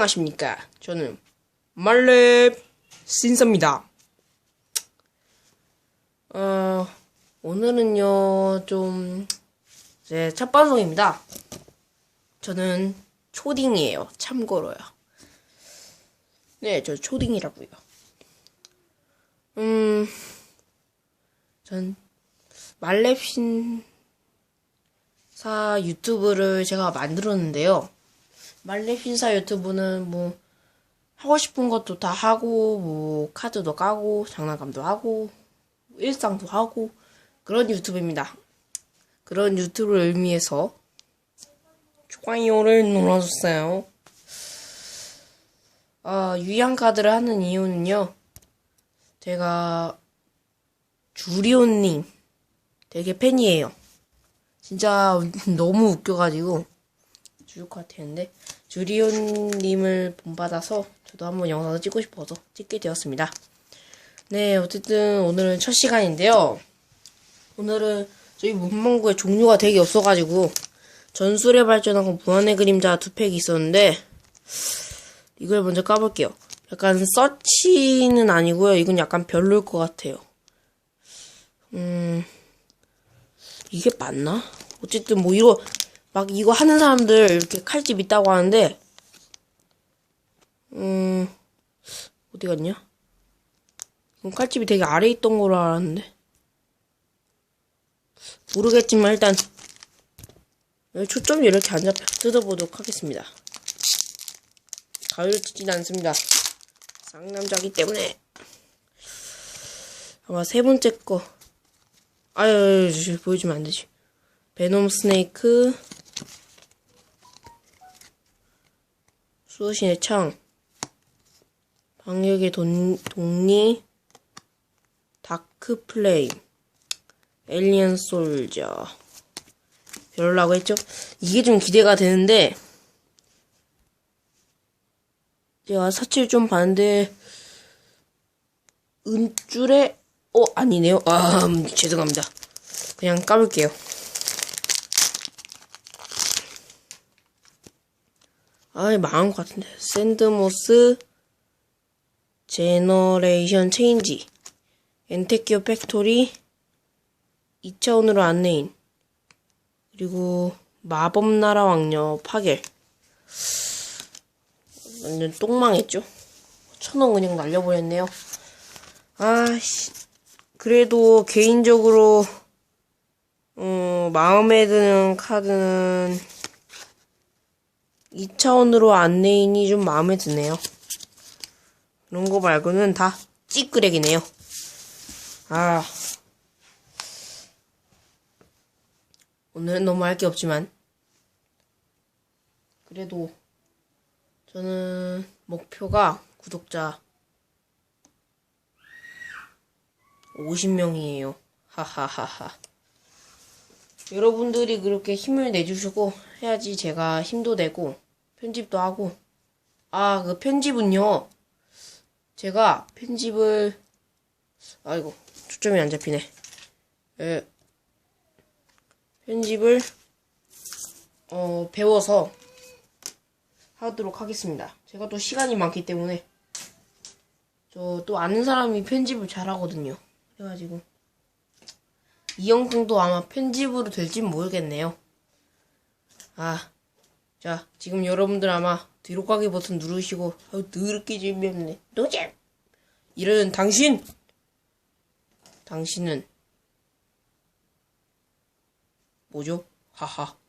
안녕하십니까. 저는 말렙 신사입니다. 어, 오늘은요, 좀, 제 첫 방송입니다. 저는 초딩이에요. 참고로요. 네, 저 초딩이라고요. 음, 전 말렙 신사 유튜브를 제가 만들었는데요. 말렙 신사 유튜브는 뭐 하고 싶은 것도 다 하고 뭐 카드도 까고 장난감도 하고 일상도 하고 그런 유튜브입니다. 그런 유튜브를 의미해서 좋아요를 눌러주세요. 아, 유양 카드를 하는 이유는요. 제가 주리온님 되게 팬이에요. 진짜 너무 웃겨가지고 죽을 것 같았는데 주리온님을 본받아서 저도 한번 영상을 찍고 싶어서 찍게 되었습니다. 네, 어쨌든 오늘은 첫 시간인데요. 오늘은 저희 문방구에 종류가 되게 없어가지고 전술의 발전하고 무한의 그림자 두 팩이 있었는데 이걸 먼저 까볼게요. 약간 서치는 아니고요. 이건 약간 별로일 것 같아요. 음, 이게 맞나? 어쨌든 뭐 이거 막 이거 하는 사람들 이렇게 칼집 있다고 하는데 음 어디 갔냐? 칼집이 되게 아래 있던 거로 알았는데 모르겠지만 일단 초점이 이렇게 안 잡혀 뜯어보도록 하겠습니다. 가위를 찢진 않습니다. 쌍남자기 때문에 아마 세 번째 거 아유 보여주면 안 되지. 베놈 스네이크 수호신의 창 방역의 돈, 독리 다크 플레임 엘리언 솔저. 별로라고 했죠? 이게 좀 기대가 되는데 제가 사치를 좀 봤는데 은줄에 어 아니네요. 아 음, 죄송합니다. 그냥 까볼게요 아이 망한 것 같은데. 샌드모스 제너레이션 체인지. 엔테키오 팩토리 2차원으로 안내인. 그리고 마법나라 왕녀 파겔. 완전 똥망했죠? 천원 그냥 날려버렸네요. 아씨. 그래도 개인적으로 어, 마음에 드는 카드는 2차원으로 안내인이 좀 마음에 드네요. 그런 거 말고는 다 찌끄레기네요. 아. 오늘은 너무 할 게 없지만. 그래도 저는 목표가 구독자 50명이에요. 하하하하. 여러분들이 그렇게 힘을 내주시고 해야지 제가 힘도 내고 편집도 하고. 아 그 편집은요. 제가 편집을 아이고 초점이 안 잡히네. 에, 편집을 어 배워서 하도록 하겠습니다. 제가 또 시간이 많기 때문에. 저 또 아는 사람이 편집을 잘하거든요. 그래가지고 이 영상도 아마 편집으로 될진 모르겠네요. 아, 자, 지금 여러분들 아마 뒤로 가기 버튼 누르시고, 아유, 더럽게 재미없네. 노잼! 이런 당신! 당신은, 뭐죠? 하하.